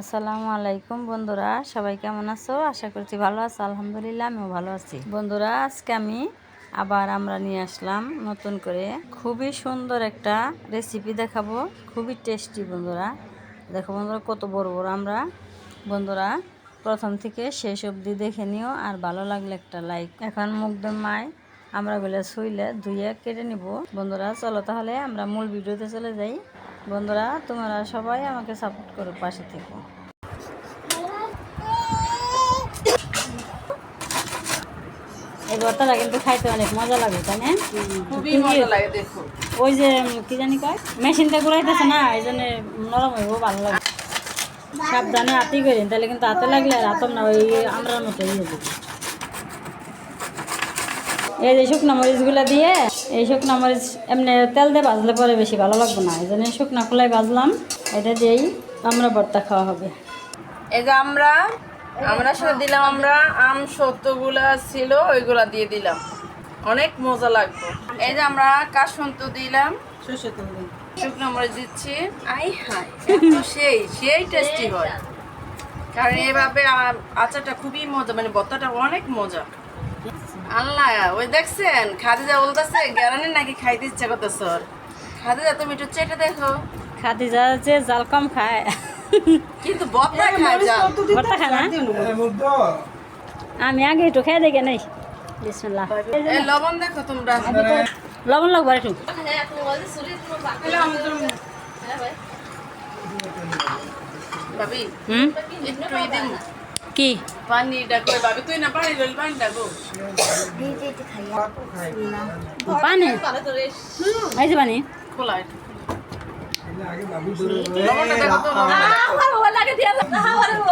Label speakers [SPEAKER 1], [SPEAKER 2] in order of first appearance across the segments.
[SPEAKER 1] আসসালামু আলাইকুম বন্ধুরা, সবাই কেমন আছো? আশা করছি ভালো আছো, আলহামদুলিল্লাহ আমিও ভালো আছি। বন্ধুরা, আজকে আমি আবার আমরা নিয়ে আসলাম নতুন করে খুবই সুন্দর একটা রেসিপি দেখাবো, খুবই টেস্টি বন্ধুরা। দেখো বন্ধুরা, কত বড় বড় আমরা। বন্ধুরা, প্রথম থেকে শেষ অবধি দেখে নিও, আর ভালো লাগলে একটা লাইক এখন মুগ্ধ মায় আমরা বলে শুইলে ধুইয়ে কেটে নিব। বন্ধুরা, চলো তাহলে আমরা মূল ভিডিওতে চলে যাই। বন্ধুরা তোমরা সবাই আমাকে সাপোর্ট করো পাশে থেকো। এই ভর্তাটা কিন্তু খাইতে অনেক মজা লাগে তাই না?
[SPEAKER 2] খুবই মজা লাগে দেখো।
[SPEAKER 1] ওই যে কি জানি কয়? মেশিনটা ঘুরাইতেছে না এই জন্য নরম হইব ভালো লাগে। সাবধানে হাতি করেন তাহলে কিন্তু হাতে লাগলে আর হাতম না ওই আমরার মতো ইয়ে এই যে শুকনো মরিচগুলো দিয়ে এই শুকনো মরিচ এমনি তেল দিয়ে ভাজলে পরে বেশি ভালো লাগবে না। এই জন্য শুকনো খোলাই ভাজলাম এটা দিয়েই আমরা ভর্তা খাওয়া হবে।
[SPEAKER 2] এই যে আমরা আমরা সাথে দিলাম আমরা আম সত্যগুলা ছিল ওইগুলা দিয়ে দিলাম। অনেক মজা লাগবে। এই যে আমরা কাসন্ত দিলাম। শুকনো মরিচ দিচ্ছি। আই হাই এত সেই সেই টেস্টি হয়। কারণ এভাবে আচারটা খুবই মজা মানে বত্তাটা অনেক মজা। আল্লাহ ওই দেখছেন? খাদিজা বলতেছে গ্যারানি নাকি খাইতে ইচ্ছা করতেছ খাদিজা তুমি একটু চেটে দেখো।
[SPEAKER 1] খাদি যা জাল কম খায়।
[SPEAKER 2] কিন্তু বত্তা খায় যান
[SPEAKER 1] ভর্তা খায় না? আমি আগে একটু খেয়ে দেখে নেই। বিসমিল্লাহ।
[SPEAKER 2] লবণ দেখো তোমরা।
[SPEAKER 1] লবণ লাগবে একটু
[SPEAKER 2] ভাবি
[SPEAKER 1] হুম? কি?
[SPEAKER 2] পানি।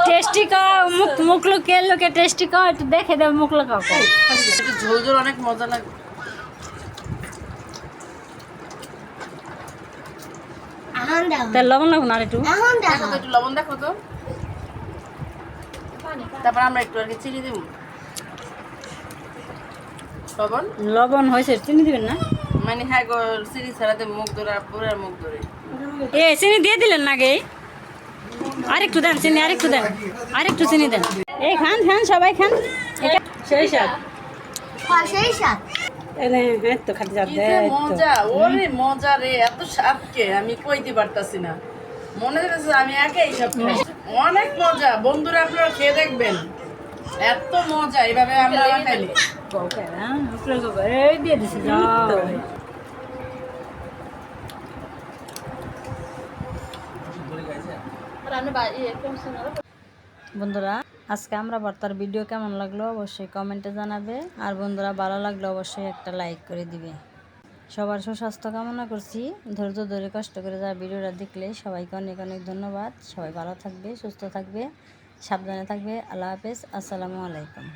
[SPEAKER 1] টেস্টি খাও মুখ মুখ লোকে লোকে টেস্টি খাও একটু দেখে দেবে মুখ লোকাও।
[SPEAKER 2] ঝোল ঝোল অনেক মজা লাগে।
[SPEAKER 1] লবণ লাগবে না আর একটু
[SPEAKER 2] লবণ দেখো তো। তারপর আমরা একটু আর কি চিনি দিব লবণ?
[SPEAKER 1] লবণ হয়েছে চিনি দিবেন না?
[SPEAKER 2] মানে হ্যাঁ গো চিনি ছাড়াতে মুখ ধরে আর পুরো মুখ ধরে।
[SPEAKER 1] এ চিনি দিয়ে দিলেন না গে? আরেকটু দেন চিনি আরেকটু দেন। আরেকটু চিনি দেন। এই খান খান সবাই খান। এটা সেই সাত এনে হ্যাঁ তো খাতে যাবে
[SPEAKER 2] যে মজা ওরে মজা রে এত স্বাদকে আমি কইতে পারতাছি না। মনে হচ্ছে আমি একাই সব অনেক মজা। বন্ধুরা আপনারা খেয়ে দেখবেন। এত মজা। এইভাবে আমরা খাইলে
[SPEAKER 1] দিয়ে দিছি বন্ধুরা আজকে আমরা বার্তার ভিডিও কেমন লাগল অবশ্যই কমেন্টে জানাবে। আর বন্ধুরা ভালো লাগলে অবশ্যই একটা লাইক করে দিবে। সবার সুস্বাস্থ্য কামনা করছি। ধৈর্য ধরে কষ্ট করে যারা ভিডিওটা দেখলে সবাইকে অনেক অনেক ধন্যবাদ। সবাই ভালো থাকবে, সুস্থ থাকবে, সাবধানে থাকবে। আল্লাহ হাফেজ। আসসালামু আলাইকুম।